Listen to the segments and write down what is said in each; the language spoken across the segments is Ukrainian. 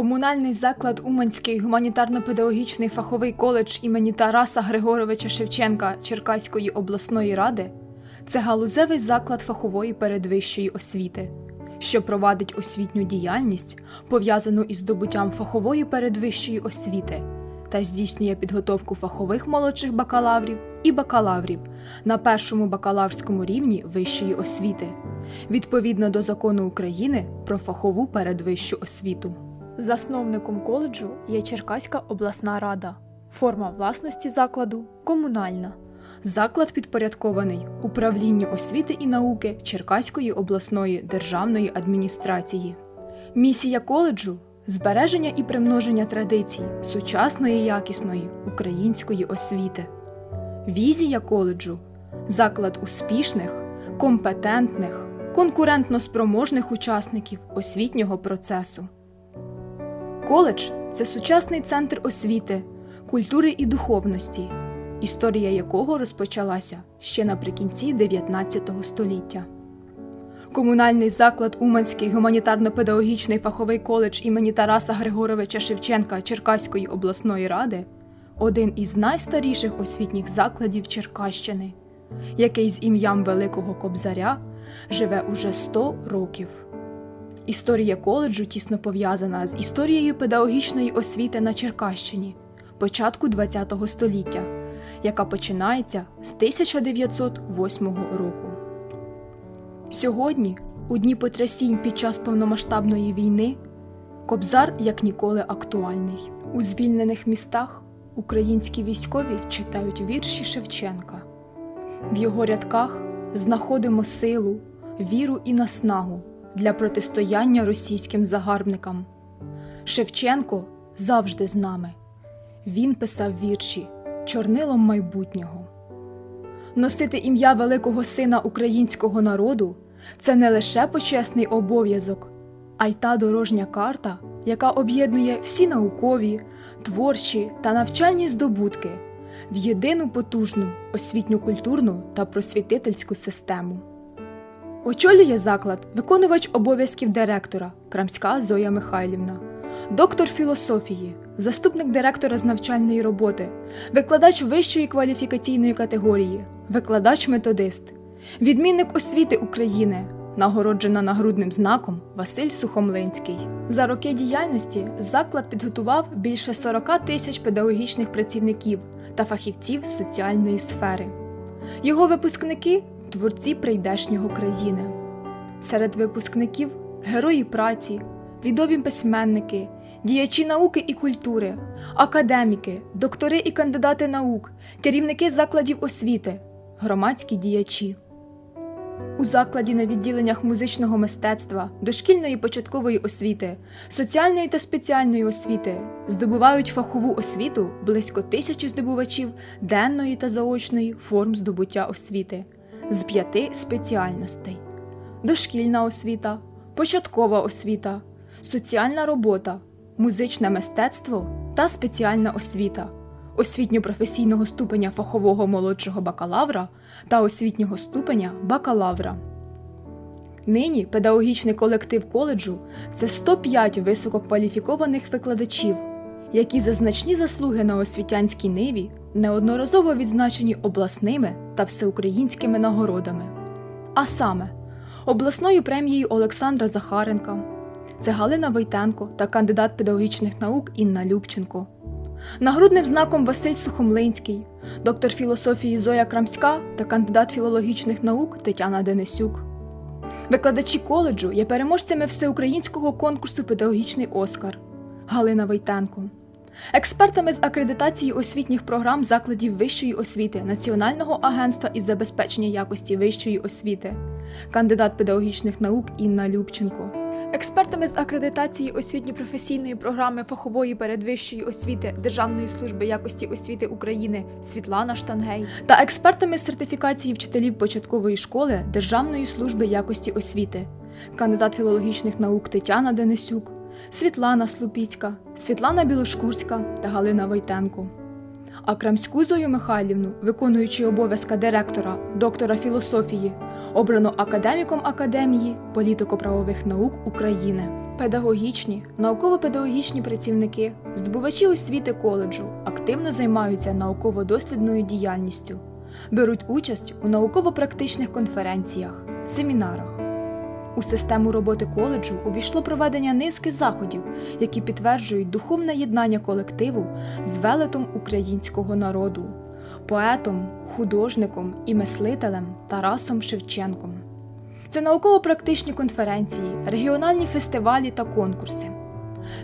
Комунальний заклад Уманський гуманітарно-педагогічний фаховий коледж імені Тараса Григоровича Шевченка Черкаської обласної ради це галузевий заклад фахової передвищої освіти, що провадить освітню діяльність, пов'язану із здобуттям фахової передвищої освіти та здійснює підготовку фахових молодших бакалаврів і бакалаврів на першому бакалаврському рівні вищої освіти, відповідно до закону України про фахову передвищу освіту. Засновником коледжу є Черкаська обласна рада. Форма власності закладу комунальна. Заклад підпорядкований управлінню освіти і науки Черкаської обласної державної адміністрації. Місія коледжу збереження і примноження традицій сучасної якісної української освіти. Візія коледжу заклад успішних, компетентних, конкурентно спроможних учасників освітнього процесу. Коледж це сучасний центр освіти, культури і духовності, історія якого розпочалася ще наприкінці 19 століття. Комунальний заклад Уманський гуманітарно-педагогічний фаховий коледж імені Тараса Григоровича Шевченка Черкаської обласної ради один із найстаріших освітніх закладів Черкащини, який з ім'ям Великого Кобзаря живе уже 100 років. Історія коледжу тісно пов'язана з історією педагогічної освіти на Черкащині початку ХХ століття, яка починається з 1908 року. Сьогодні, у дні потрясінь під час повномасштабної війни, Кобзар як ніколи актуальний. У звільнених містах українські військові читають вірші Шевченка. В його рядках знаходимо силу, віру і наснагу для протистояння російським загарбникам. Шевченко завжди з нами. Він писав вірші чорнилом майбутнього. Носити ім'я великого сина українського народу це не лише почесний обов'язок, а й та дорожня карта, яка об'єднує всі наукові, творчі та навчальні здобутки в єдину потужну освітню культурну та просвітительську систему. Очолює заклад виконувач обов'язків директора Крамська Зоя Михайлівна, доктор філософії, заступник директора з навчальної роботи, викладач вищої кваліфікаційної категорії, викладач-методист, відмінник освіти України, нагороджена нагрудним знаком Василь Сухомлинський. За роки діяльності заклад підготував більше 40 тисяч педагогічних працівників та фахівців соціальної сфери. Його випускники творці прийдешнього країни. Серед випускників герої праці, відомі письменники, діячі науки і культури, академіки, доктори і кандидати наук, керівники закладів освіти, громадські діячі. У закладі на відділеннях музичного мистецтва, дошкільної початкової освіти, соціальної та спеціальної освіти здобувають фахову освіту близько тисячі здобувачів денної та заочної форм здобуття освіти з п'яти спеціальностей: дошкільна освіта, початкова освіта, соціальна робота, музичне мистецтво та спеціальна освіта, освітньо-професійного ступеня фахового молодшого бакалавра та освітнього ступеня бакалавра. Нині педагогічний колектив коледжу це 105 висококваліфікованих викладачів, які за значні заслуги на освітянській ниві неодноразово відзначені обласними та всеукраїнськими нагородами, а саме обласною премією Олександра Захаренка, це Галина Войтенко та кандидат педагогічних наук Інна Любченко, нагрудним знаком Василь Сухомлинський, доктор філософії Зоя Крамська та кандидат філологічних наук Тетяна Денисюк. Викладачі коледжу є переможцями всеукраїнського конкурсу Педагогічний Оскар Галина Войтенко, експертами з акредитації освітніх програм закладів вищої освіти Національного агентства із забезпечення якості вищої освіти, кандидат педагогічних наук Інна Любченко. Експертами з акредитації освітньо-професійної програми фахової передвищої освіти Державної служби якості освіти України Світлана Штангей та експертами з сертифікації вчителів початкової школи Державної служби якості освіти, кандидат філологічних наук Тетяна Денисюк, Світлана Слупіцька, Світлана Білошкурська та Галина Войтенко. а Крамську Зою Михайлівну, виконуючи обов'язка директора, доктора філософії, обрано академіком Академії політико-правових наук України. Педагогічні, науково-педагогічні працівники, здобувачі освіти коледжу активно займаються науково-дослідною діяльністю, беруть участь у науково-практичних конференціях, семінарах. У систему роботи коледжу увійшло проведення низки заходів, які підтверджують духовне єднання колективу з велетом українського народу, поетом, художником і мислителем Тарасом Шевченком. Це науково-практичні конференції, регіональні фестивалі та конкурси.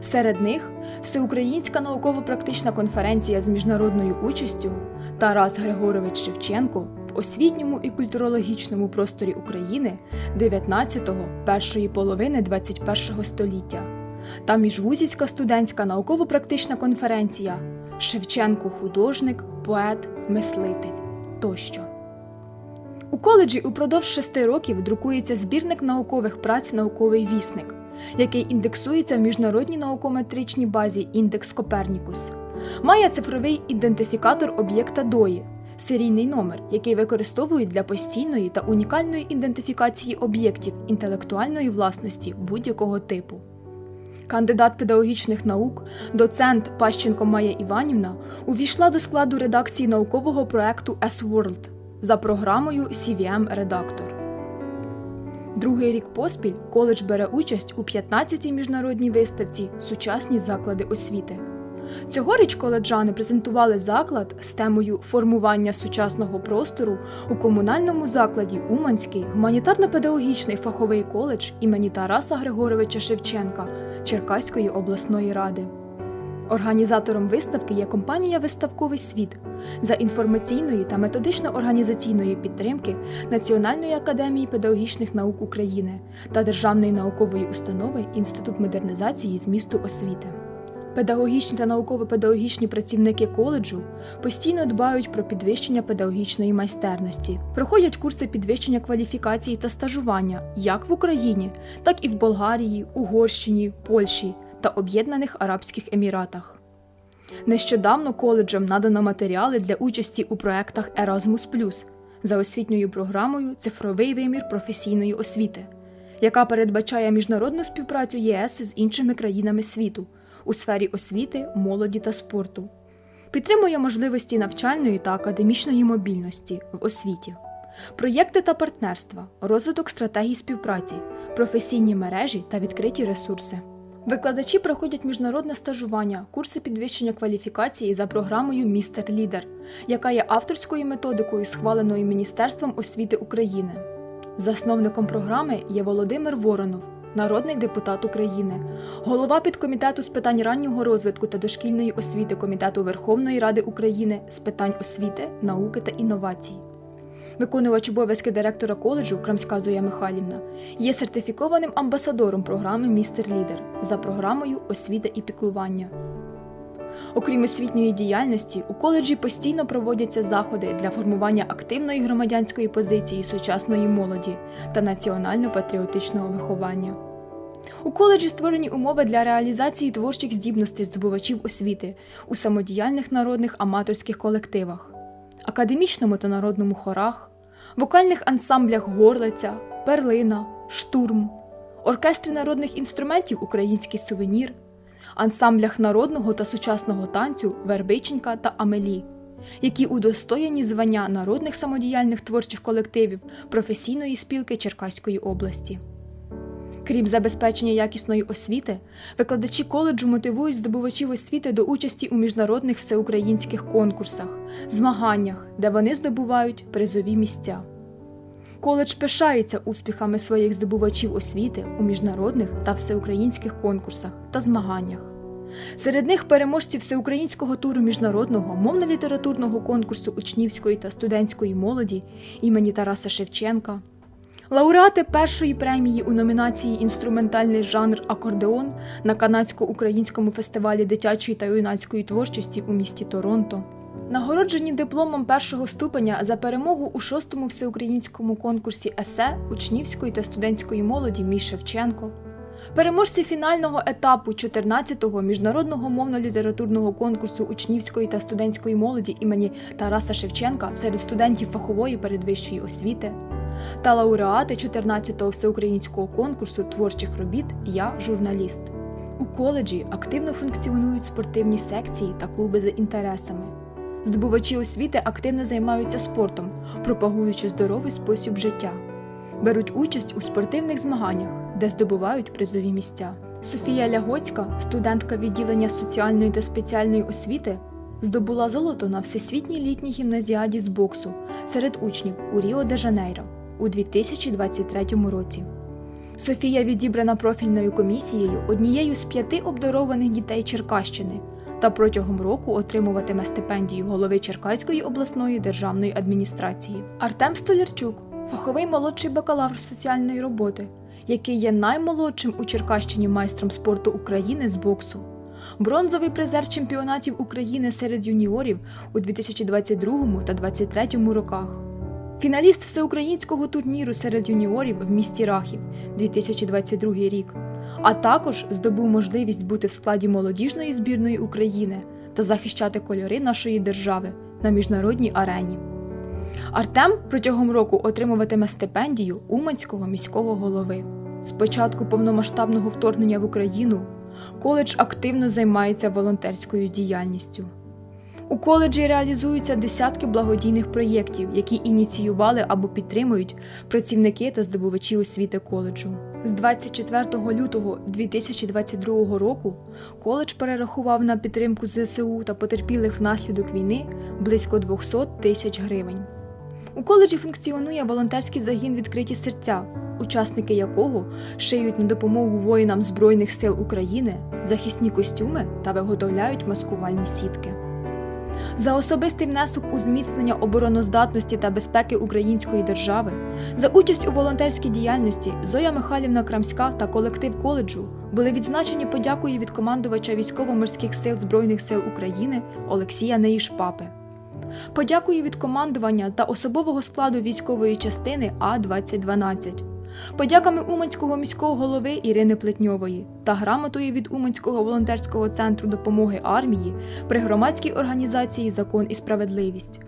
Серед них Всеукраїнська науково-практична конференція з міжнародною участю Тарас Григорович Шевченко освітньому і культурологічному просторі України 19-го, першої половини 21-го століття та Міжвузівська студентська науково-практична конференція Шевченко художник, поет, мислитель тощо. У коледжі упродовж шести років друкується збірник наукових праць Науковий вісник, який індексується в міжнародній наукометричній базі Індекс Копернікус. Має цифровий ідентифікатор об'єкта ДОІ, серійний номер, який використовують для постійної та унікальної ідентифікації об'єктів інтелектуальної власності будь-якого типу. Кандидат педагогічних наук, доцент Пащенко Майя Іванівна увійшла до складу редакції наукового проекту S-World за програмою CVM Редактор. Другий рік поспіль коледж бере участь у 15-й міжнародній виставці Сучасні заклади освіти. Цьогоріч коледжани презентували заклад з темою формування сучасного простору у комунальному закладі Уманський гуманітарно-педагогічний фаховий коледж імені Тараса Григоровича Шевченка Черкаської обласної ради. Організатором виставки є компанія Виставковий світ за інформаційної та методично-організаційної підтримки Національної академії педагогічних наук України та Державної наукової установи Інститут модернізації змісту освіти. Педагогічні та науково-педагогічні працівники коледжу постійно дбають про підвищення педагогічної майстерності, проходять курси підвищення кваліфікації та стажування як в Україні, так і в Болгарії, Угорщині, Польщі та Об'єднаних Арабських Еміратах. Нещодавно коледжам надано матеріали для участі у проектах Erasmus за освітньою програмою Цифровий вимір професійної освіти, яка передбачає міжнародну співпрацю ЄС з іншими країнами світу у сфері освіти, молоді та спорту, підтримує можливості навчальної та академічної мобільності в освіті, проєкти та партнерства, розвиток стратегій співпраці, професійні мережі та відкриті ресурси. Викладачі проходять міжнародне стажування, курси підвищення кваліфікації за програмою Містер Лідер, яка є авторською методикою, схваленою Міністерством освіти України. Засновником програми є Володимир Воронов, народний депутат України, голова підкомітету з питань раннього розвитку та дошкільної освіти Комітету Верховної Ради України з питань освіти, науки та інновацій. Виконувач обов'язки директора коледжу Крамська Зоя Михайлівна є сертифікованим амбасадором програми Містер Лідер за програмою освіта і піклування. Окрім освітньої діяльності, у коледжі постійно проводяться заходи для формування активної громадянської позиції сучасної молоді та національно-патріотичного виховання. У коледжі створені умови для реалізації творчих здібностей здобувачів освіти у самодіяльних народних аматорських колективах, академічному та народному хорах, вокальних ансамблях Горлиця, Перлина, Штурм, оркестрі народних інструментів Український сувенір, ансамблях народного та сучасного танцю Вербиченька та Амелі, які удостоєні звання народних самодіяльних творчих колективів професійної спілки Черкаської області. Крім забезпечення якісної освіти, викладачі коледжу мотивують здобувачів освіти до участі у міжнародних всеукраїнських конкурсах, змаганнях, де вони здобувають призові місця. Коледж пишається успіхами своїх здобувачів освіти у міжнародних та всеукраїнських конкурсах та змаганнях. Серед них переможці всеукраїнського туру міжнародного мовно-літературного конкурсу учнівської та студентської молоді імені Тараса Шевченка. Лауреати першої премії у номінації Інструментальний жанр акордеон на канадсько-українському фестивалі дитячої та юнацької творчості у місті Торонто. Нагороджені дипломом першого ступеня за перемогу у шостому всеукраїнському конкурсі есе учнівської та студентської молоді Мій Шевченко, Переможці фінального етапу 14-го міжнародного мовно-літературного конкурсу учнівської та студентської молоді імені Тараса Шевченка серед студентів фахової передвищої освіти та лауреати 14-го всеукраїнського конкурсу творчих робіт Я журналіст. У коледжі активно функціонують спортивні секції та клуби за інтересами. Здобувачі освіти активно займаються спортом, пропагуючи здоровий спосіб життя. Беруть участь у спортивних змаганнях, де здобувають призові місця. Софія Лягоцька, студентка відділення соціальної та спеціальної освіти, здобула золото на всесвітній літній гімназіаді з боксу серед учнів у Ріо де Жанейро у 2023 році. Софія відібрана профільною комісією однією з п'яти обдарованих дітей Черкащини та протягом року отримуватиме стипендію голови Черкаської обласної державної адміністрації. Артем Столярчук, фаховий молодший бакалавр соціальної роботи, який є наймолодшим у Черкащині майстром спорту України з боксу. Бронзовий призер чемпіонатів України серед юніорів у 2022 та 2023 роках. Фіналіст всеукраїнського турніру серед юніорів в місті Рахів 2022 рік, а також здобув можливість бути в складі молодіжної збірної України та захищати кольори нашої держави на міжнародній арені. Артем протягом року отримуватиме стипендію Уманського міського голови. З початку повномасштабного вторгнення в Україну коледж активно займається волонтерською діяльністю. У коледжі реалізуються десятки благодійних проєктів, які ініціювали або підтримують працівники та здобувачі освіти коледжу. З 24 лютого 2022 року коледж перерахував на підтримку ЗСУ та потерпілих внаслідок війни близько 200 тисяч гривень. У коледжі функціонує волонтерський загін відкриті серця, учасники якого шиють на допомогу воїнам Збройних сил України захисні костюми та виготовляють маскувальні сітки. За особистий внесок у зміцнення обороноздатності та безпеки української держави, за участь у волонтерській діяльності Зоя Михайлівна Крамська та колектив коледжу були відзначені подякою від командувача військово-морських сил Збройних сил України Олексія Неїшпапи. Подякую від командування та особового складу військової частини А-2012. Подяками Уманського міського голови Ірини Плетньової та грамотою від Уманського волонтерського центру допомоги армії при громадській організації Закон і справедливість,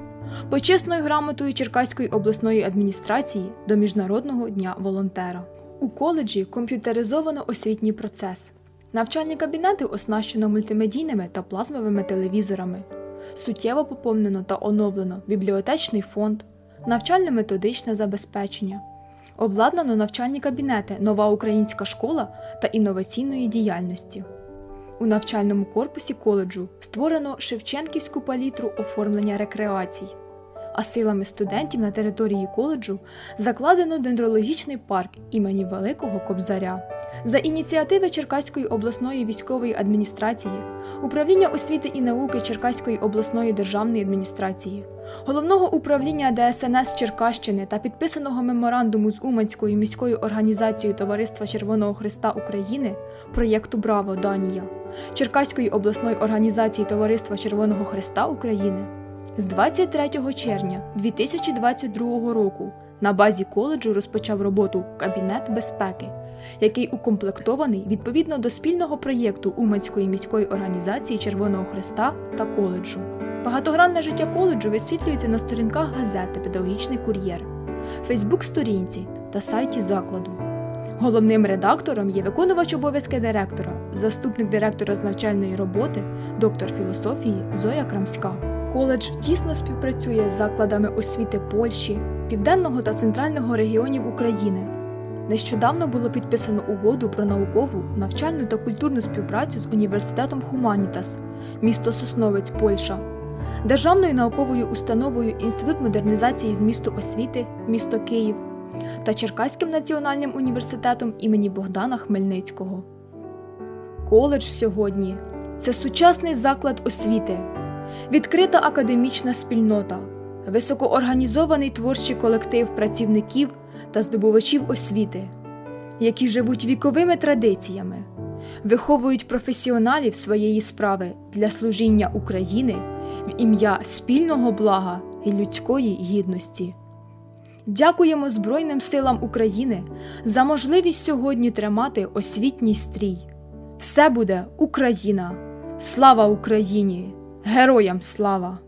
почесною грамотою Черкаської обласної адміністрації до Міжнародного дня волонтера. У коледжі комп'ютеризовано освітній процес. Навчальні кабінети оснащено мультимедійними та плазмовими телевізорами. Суттєво поповнено та оновлено бібліотечний фонд, навчально-методичне забезпечення. Обладнано навчальні кабінети, нова українська школа та інноваційної діяльності. У навчальному корпусі коледжу створено Шевченківську палітру оформлення рекреацій, а силами студентів на території коледжу закладено дендрологічний парк імені Великого Кобзаря. За ініціативи Черкаської обласної військової адміністрації, управління освіти і науки Черкаської обласної державної адміністрації, головного управління ДСНС Черкащини та підписаного меморандуму з Уманською міською організацією Товариства Червоного Христа України проєкту Браво Данія, Черкаської обласної організації Товариства Червоного Христа України з 23 червня 2022 року на базі коледжу розпочав роботу Кабінет безпеки який укомплектований відповідно до спільного проєкту Уманської міської організації Червоного Христа та коледжу. Багатогранне життя коледжу висвітлюється на сторінках газети Педагогічний кур'єр, Фейсбук-сторінці та сайті закладу. Головним редактором є виконувач обов'язки директора, заступник директора з навчальної роботи, доктор філософії Зоя Крамська. Коледж тісно співпрацює з закладами освіти Польщі, Південного та Центрального регіонів України. Нещодавно було підписано угоду про наукову, навчальну та культурну співпрацю з університетом Хуманітас, місто Сосновець, Польща, Державною науковою установою Інститут модернізації з місту освіти, місто Київ та Черкаським національним університетом імені Богдана Хмельницького. Коледж сьогодні це сучасний заклад освіти, відкрита академічна спільнота, високоорганізований творчий колектив працівників та здобувачів освіти, які живуть віковими традиціями, виховують професіоналів своєї справи для служіння України в ім'я спільного блага і людської гідності. Дякуємо Збройним силам України за можливість сьогодні тримати освітній стрій. Все буде Україна! Слава Україні! Героям слава!